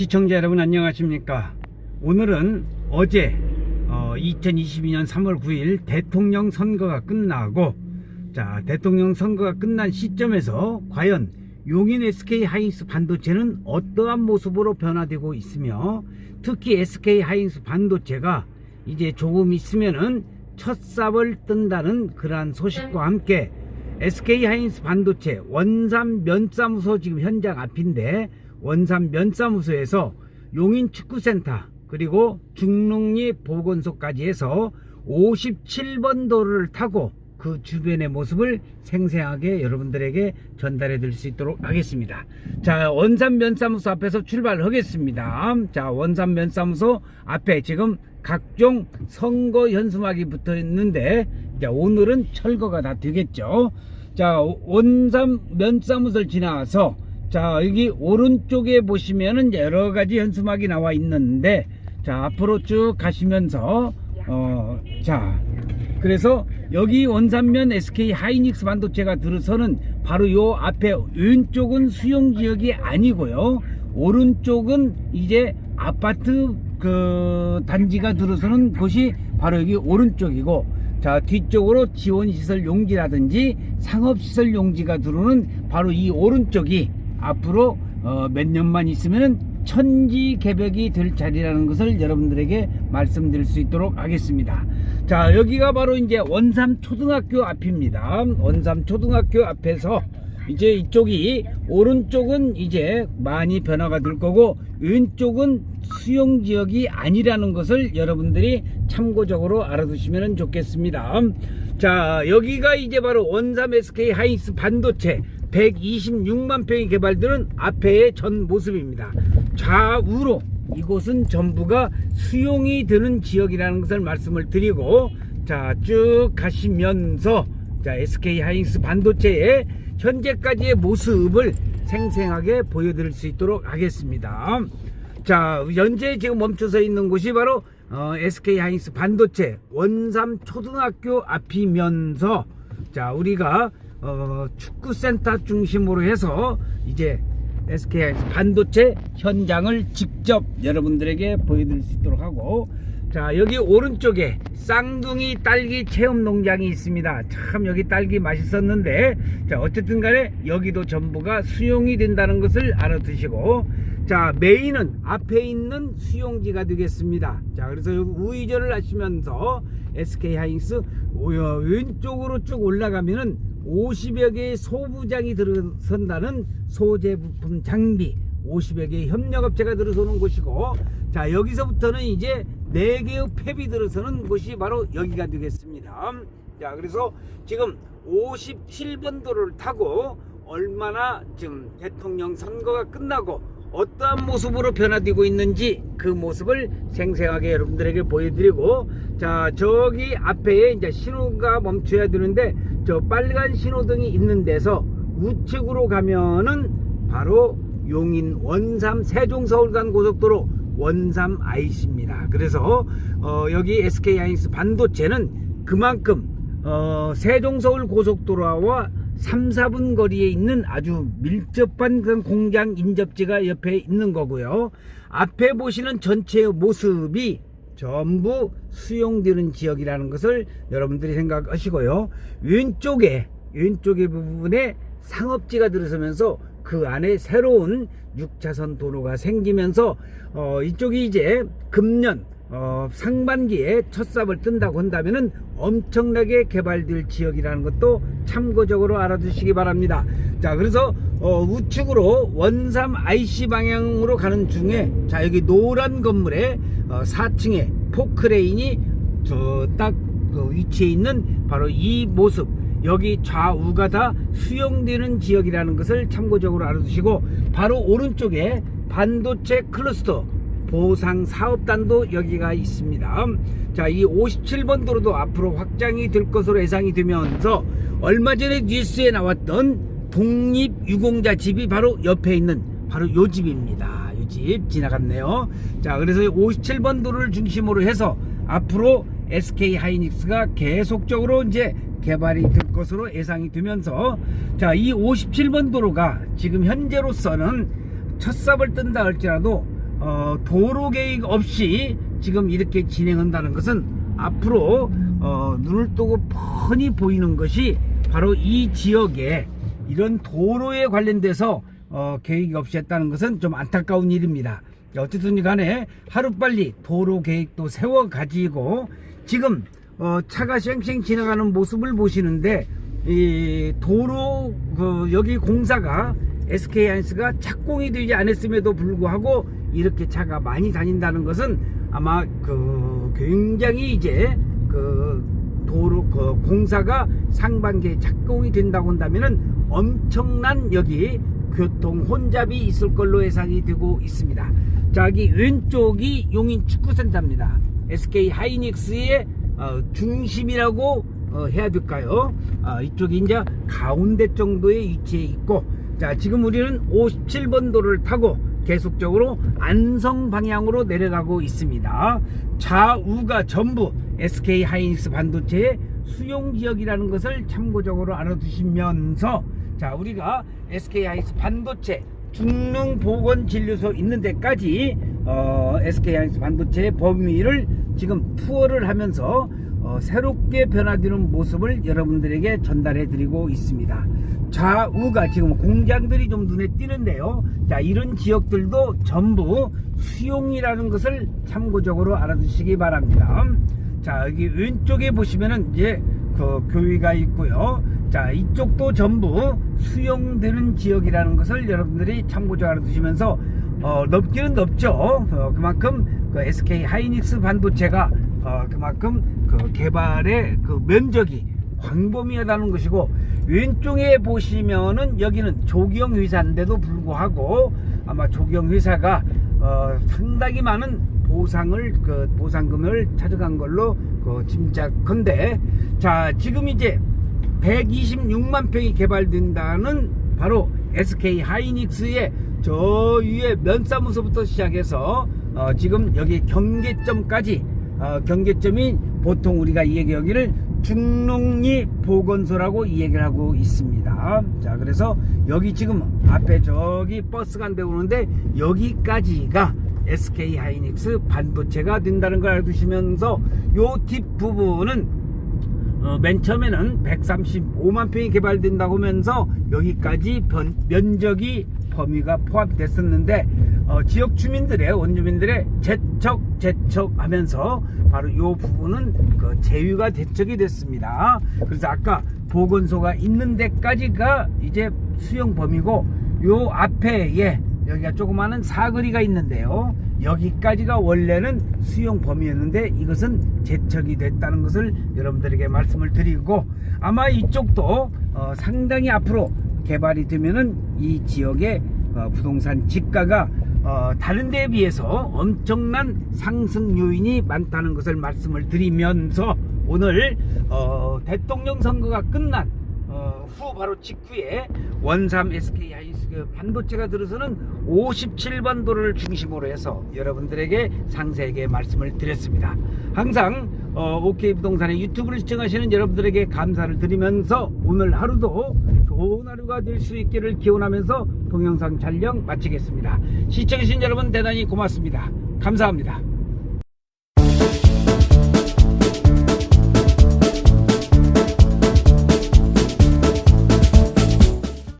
시청자 여러분 안녕하십니까? 오늘은 어제 어, 2022년 3월 9일 대통령 선거가 끝나고 자 대통령 선거가 끝난 시점에서 과연 용인 SK 하이닉스 반도체는 어떠한 모습으로 변화되고 있으며 특히 SK 하이닉스 반도체가 이제 조금 있으면은 첫 삽을 뜬다는 그러한 소식과 함께 SK 하이닉스 반도체 원산 면사무소 지금 현장 앞인데 원산 면사무소에서 용인 축구센터 그리고 중릉리 보건소까지 해서 57번 도로를 타고 그 주변의 모습을 생생하게 여러분들에게 전달해 드릴 수 있도록 하겠습니다. 자, 원산 면사무소 앞에서 출발하겠습니다. 자, 원산 면사무소 앞에 지금 각종 선거 현수막이 붙어 있는데 자, 오늘은 철거가 다 되겠죠. 자, 원산 면사무소를 지나서 자, 여기 오른쪽에 보시면은 여러 가지 현수막이 나와 있는데 자, 앞으로 쭉 가시면서 어, 자, 그래서 여기 원산면 SK 하이닉스 반도체가 들어서는 바로 요 앞에 왼쪽은 수용 지역이 아니고요. 오른쪽은 이제 아파트 그 단지가 들어서는 곳이 바로 여기 오른쪽이고 자 뒤쪽으로 지원시설 용지라든지 상업시설 용지가 들어오는 바로 이 오른쪽이 앞으로 어, 몇 년만 있으면은 천지 개벽이 될 자리라는 것을 여러분들에게 말씀드릴 수 있도록 하겠습니다. 자, 여기가 바로 이제 원삼 초등학교 앞입니다. 원삼 초등학교 앞에서 이제 이쪽이 오른쪽은 이제 많이 변화가 될 거고 왼쪽은 수용 지역이 아니라는 것을 여러분들이 참고적으로 알아두시면 좋겠습니다. 자, 여기가 이제 바로 원삼 SK 하이닉스 반도체 126만 평이 개발되는 앞에의 전 모습입니다. 좌우로 이곳은 전부가 수용이 되는 지역이라는 것을 말씀을 드리고 자 쭉 가시면서 자 SK 하이닉스 반도체의 현재까지의 모습을 생생하게 보여드릴 수 있도록 하겠습니다. 자 현재 지금 멈춰서 있는 곳이 바로 어, SK 하이닉스 반도체 원삼 초등학교 앞이면서 자 우리가 어, 축구센터 중심으로 해서 이제 SK 반도체 현장을 직접 여러분들에게 보여드릴 수 있도록 하고 자 여기 오른쪽에 쌍둥이 딸기 체험 농장이 있습니다. 참 여기 딸기 맛있었는데 자 어쨌든 간에 여기도 전부가 수용이 된다는 것을 알아두시고 자 메인은 앞에 있는 수용지가 되겠습니다. 자 그래서 여기 우회전을 하시면서 SK 하이닉스 왼쪽으로 쭉 올라가면은 50여 개의 소부장이 들어선다는 소재 부품 장비 50여 개의 협력업체가 들어서는 곳이고 자 여기서부터는 이제 4개의 팹이 들어서는 곳이 바로 여기가 되겠습니다. 자 그래서 지금 57번 도로를 타고 얼마나 지금 대통령 선거가 끝나고 어떠한 모습으로 변화되고 있는지 그 모습을 생생하게 여러분들에게 보여드리고 자 저기 앞에 이제 신호가 멈춰야 되는데 저 빨간 신호등이 있는 데서 우측으로 가면은 바로 용인 원삼 세종 서울 간 고속도로 원삼 IC입니다. 그래서 어 여기 SK 하이닉스 반도체는 그만큼 어 세종 서울 고속도로와 3, 4분 거리에 있는 아주 밀접한 그런 공장 인접지가 옆에 있는 거고요. 앞에 보시는 전체의 모습이 전부 수용되는 지역이라는 것을 여러분들이 생각하시고요. 왼쪽에 왼쪽의 부분에 상업지가 들어서면서 그 안에 새로운 6차선 도로가 생기면서 어, 이쪽이 이제 금년 어, 상반기에 첫 삽을 뜬다고 한다면은 엄청나게 개발될 지역이라는 것도 참고적으로 알아두시기 바랍니다. 자, 그래서 어, 우측으로 원삼 IC 방향으로 가는 중에 자 여기 노란 건물에 어, 4층에 포크레인이 저딱 그 위치에 있는 바로 이 모습 여기 좌우가 다 수용되는 지역이라는 것을 참고적으로 알아두시고 바로 오른쪽에 반도체 클러스터 보상 사업단도 여기가 있습니다. 자, 이 57번 도로도 앞으로 확장이 될 것으로 예상이 되면서 얼마 전에 뉴스에 나왔던 독립 유공자 집이 바로 옆에 있는 바로 요 집입니다. 요 집 지나갔네요. 자, 그래서 57번 도로를 중심으로 해서 앞으로 SK 하이닉스가 계속적으로 이제 개발이 될 것으로 예상이 되면서 자, 이 57번 도로가 지금 현재로서는 첫 삽을 뜬다 할지라도 어, 도로 계획 없이 지금 이렇게 진행한다는 것은 앞으로 어, 눈을 뜨고 뻔히 보이는 것이 바로 이 지역에 이런 도로에 관련돼서 어, 계획이 없이 했다는 것은 좀 안타까운 일입니다. 어쨌든 간에 하루빨리 도로 계획도 세워 가지고 지금 어, 차가 쌩쌩 지나가는 모습을 보시는데 이 도로 그 여기 공사가 SK 하이닉스가 착공이 되지 않았음에도 불구하고 이렇게 차가 많이 다닌다는 것은 아마 그 굉장히 이제 그 도로 그 공사가 상반기에 착공이 된다고 한다면은 엄청난 여기 교통 혼잡이 있을 걸로 예상이 되고 있습니다. 자, 여기 왼쪽이 용인 축구센터입니다. SK 하이닉스의 어, 중심이라고 어, 해야 될까요? 아, 이쪽이 이제 가운데 정도에 위치해 있고, 자, 지금 우리는 57번 도를 타고 계속적으로 안성 방향으로 내려가고 있습니다. 좌우가 전부 SK 하이닉스 반도체의 수용 지역이라는 것을 참고적으로 알아두시면서 자 우리가 SK 하이닉스 반도체 중릉 보건 진료소 있는 데까지 어, SK 하이닉스 반도체의 범위를 지금 투어를 하면서 어, 새롭게 변화되는 모습을 여러분들에게 전달해 드리고 있습니다. 좌우가 지금 공장들이 좀 눈에 띄는데요. 자, 이런 지역들도 전부 수용이라는 것을 참고적으로 알아두시기 바랍니다. 자, 여기 왼쪽에 보시면은 이제 그 교위가 있고요. 자, 이쪽도 전부 수용되는 지역이라는 것을 여러분들이 참고적으로 알아두시면서 어, 넓기는 넓죠. 어, 그만큼 그 SK 하이닉스 반도체가 어, 그만큼 그 개발의 그 면적이 광범위하다는 것이고 왼쪽에 보시면은 여기는 조경 회사인데도 불구하고 아마 조경 회사가 어, 상당히 많은 보상을 그 보상금을 찾아간 걸로 그 짐작컨대. 자 지금 이제 126만 평이 개발된다는 바로 SK 하이닉스의 저 위에 면사무소부터 시작해서 어, 지금 여기 경계점까지 어, 경계점이 보통 우리가 이 여기를 중농리 보건소라고 이 얘기를 하고 있습니다. 자, 그래서 여기 지금 앞에 저기 버스가 안 되고 오는데 여기까지가 SK 하이닉스 반도체가 된다는 걸 알아두시면서 요 뒷부분은 어, 맨 처음에는 135만 평이 개발된다고 하면서 여기까지 변- 면적이 범위가 포함됐었는데 어, 지역 주민들의 원주민들의 재척 재척하면서 바로 이 부분은 그 제휴가 대척이 됐습니다. 그래서 아까 보건소가 있는 데까지가 이제 수용 범위고 요 앞에에 여기가 조그마한 사거리가 있는데요. 여기까지가 원래는 수용 범위였는데 이것은 제척이 됐다는 것을 여러분들에게 말씀을 드리고 아마 이쪽도 어, 상당히 앞으로 개발이 되면은 이 지역의 어, 부동산 집가가 어, 다른 데에 비해서 엄청난 상승 요인이 많다는 것을 말씀을 드리면서 오늘 어, 대통령 선거가 끝난 어, 후 바로 직후에 원삼 SK 하이닉스 그 반도체가 들어서는 57번 도를 중심으로 해서 여러분들에게 상세하게 말씀을 드렸습니다. 항상 어, OK 부동산의 유튜브를 시청하시는 여러분들에게 감사를 드리면서 오늘 하루도 좋은 하루가 될 수 있기를 기원하면서 동영상 촬영 마치겠습니다. 시청해주신 여러분 대단히 고맙습니다. 감사합니다.